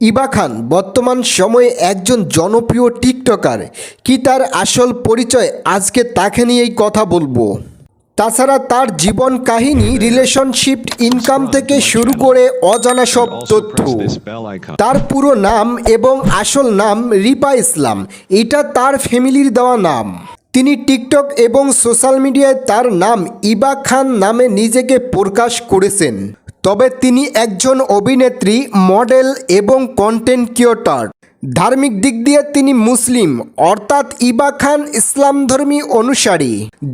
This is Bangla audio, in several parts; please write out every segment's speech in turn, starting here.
ইবা খান বর্তমান সময়ে একজন জনপ্রিয় টিকটকার। কি তার আসল পরিচয়? আজকে তাকে নিয়েই কথা বলব। তাছাড়া তার জীবন কাহিনী রিলেশনশিপ ইনকাম থেকে শুরু করে অজানা সব তথ্য। তার পুরো নাম এবং আসল নাম রিপা ইসলাম। এটা তার ফ্যামিলির দেওয়া নাম। তিনি টিকটক এবং সোশ্যাল মিডিয়ায় তার নাম ইবা খান নামে নিজেকে প্রকাশ করেছেন। তবে তিনি একজন অভিনেত্রী, মডেল এবং কন্টেন্ট ক্রিয়েটর ধার্মিক দিক দিয়ে তিনি মুসলিম, অর্থাৎ ইবা খান ইসলামধর্মী অনুসারী।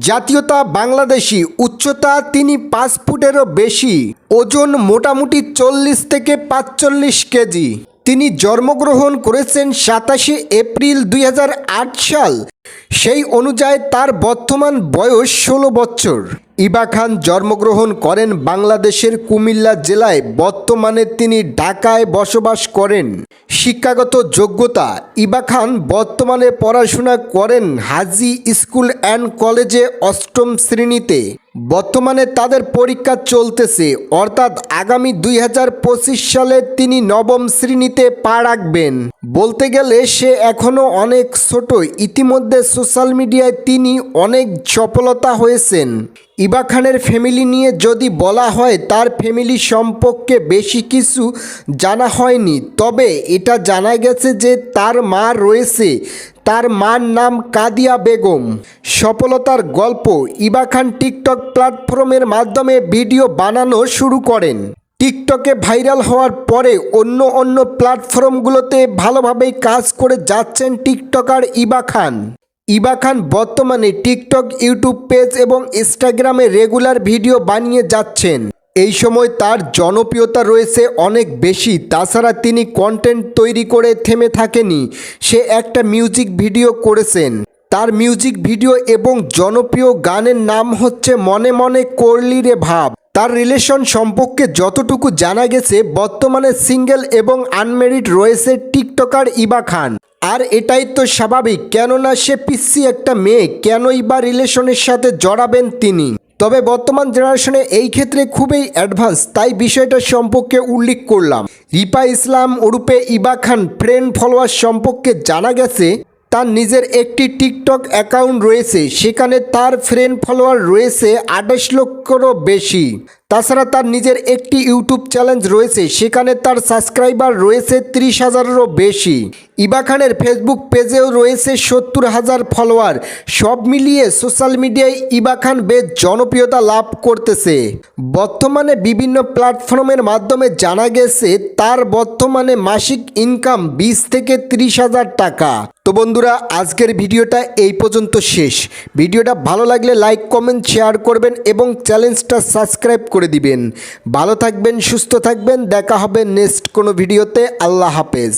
জাতীয়তা বাংলাদেশি, উচ্চতা তিনি পাঁচ ফুটেরও বেশি, ওজন মোটামুটি চল্লিশ থেকে পাঁচচল্লিশ কেজি। তিনি জন্মগ্রহণ করেছেন সাতাশে এপ্রিল দুই হাজার আট সাল। সেই অনুযায়ী তার বর্তমান বয়স ষোলো বছর। ইবা খান জন্মগ্রহণ করেন বাংলাদেশের কুমিল্লা জেলায়। বর্তমানে তিনি ঢাকায় বসবাস করেন। শিক্ষাগত যোগ্যতা, ইবা খান বর্তমানে পড়াশোনা করেন হাজি স্কুল অ্যান্ড কলেজে অষ্টম শ্রেণীতে। বর্তমানে তাদের পরীক্ষা চলতেছে, অর্থাৎ আগামী দুই হাজার পঁচিশ সালে তিনি নবম শ্রেণীতে পা রাখবেন। বলতে গেলে সে এখনও অনেক ছোট, ইতিমধ্যে সোশ্যাল মিডিয়ায় তিনি অনেক সফলতা হয়েছেন। ইবা খানের ফ্যামিলি নিয়ে যদি বলা হয়, তার ফ্যামিলি সম্পর্কে বেশি কিছু জানা হয়নি। তবে এটা জানা গেছে যে তার মা রয়েছে। তার মার নাম কাদিয়া বেগম। সফলতার গল্প ইবা খান টিকটক প্ল্যাটফর্মের মাধ্যমে ভিডিও বানানো শুরু করেন। টিকটকে ভাইরাল হওয়ার পরে অন্য অন্য প্ল্যাটফর্মগুলোতে ভালোভাবেই কাজ করে যাচ্ছেন টিকটকার ইবা খান। ইবা খান বর্তমানে টিকটক, ইউটিউব পেজ এবং ইনস্টাগ্রামে রেগুলার ভিডিও বানিয়ে যাচ্ছেন। এই সময় তার জনপ্রিয়তা রয়েছে অনেক বেশি, তাছাড়া তিনি কন্টেন্ট তৈরি করে থেমে থাকেনি। সে একটা মিউজিক ভিডিও করেছেন। তার মিউজিক ভিডিও এবং জনপ্রিয় গানের নাম হচ্ছে মনে মনে করলি রে ভাব। তার রিলেশন সম্পর্কে যতটুকু জানা গেছে, বর্তমানে সিঙ্গেল এবং আনমেরিড রয়েছে টিকটকার ইবা খান। আর এটাই তো স্বাভাবিক, কেননা সে পিসি একটা মেয়ে, কেনই বা রিলেশনের সাথে জড়াবেন তিনি? তবে বর্তমান জেনারেশনে এই ক্ষেত্রে খুবই অ্যাডভান্স, তাই বিষয়টা সম্পর্কে উল্লেখ করলাম। রিপা ইসলাম ওরূপে ইবা খান ফ্রেন্ড ফলোয়ার সম্পর্কে জানা গেছে, তার নিজের একটি টিকটক অ্যাকাউন্ট রয়েছে, সেখানে তার ফ্রেন্ড ফলোয়ার রয়েছে আঠাশ লক্ষরও বেশি। তাছাড়া তার নিজের একটি ইউটিউব চ্যানেল রয়েছে, সেখানে তার সাবস্ক্রাইবার রয়েছে ত্রিশ হাজারেরও বেশি। ইবা খানের ফেসবুক পেজেও রয়েছে সত্তর হাজার ফলোয়ার। সব মিলিয়ে সোশ্যাল মিডিয়ায় ইবা খান বেশ জনপ্রিয়তা লাভ করতেছে। বর্তমানে বিভিন্ন প্ল্যাটফর্মের মাধ্যমে জানা গেছে, তার বর্তমানে মাসিক ইনকাম বিশ থেকে ত্রিশ হাজার টাকা। তো বন্ধুরা, আজকের ভিডিওটা এই পর্যন্ত শেষ। ভিডিওটা ভালো লাগলে লাইক, কমেন্ট, শেয়ার করবেন এবং চ্যালেঞ্জটা সাবস্ক্রাইব করে দিবেন। ভালো থাকবেন সুস্থ থাকবেন দেখা হবে নেক্সট কোনো ভিডিওতে আল্লাহ হাফেজ।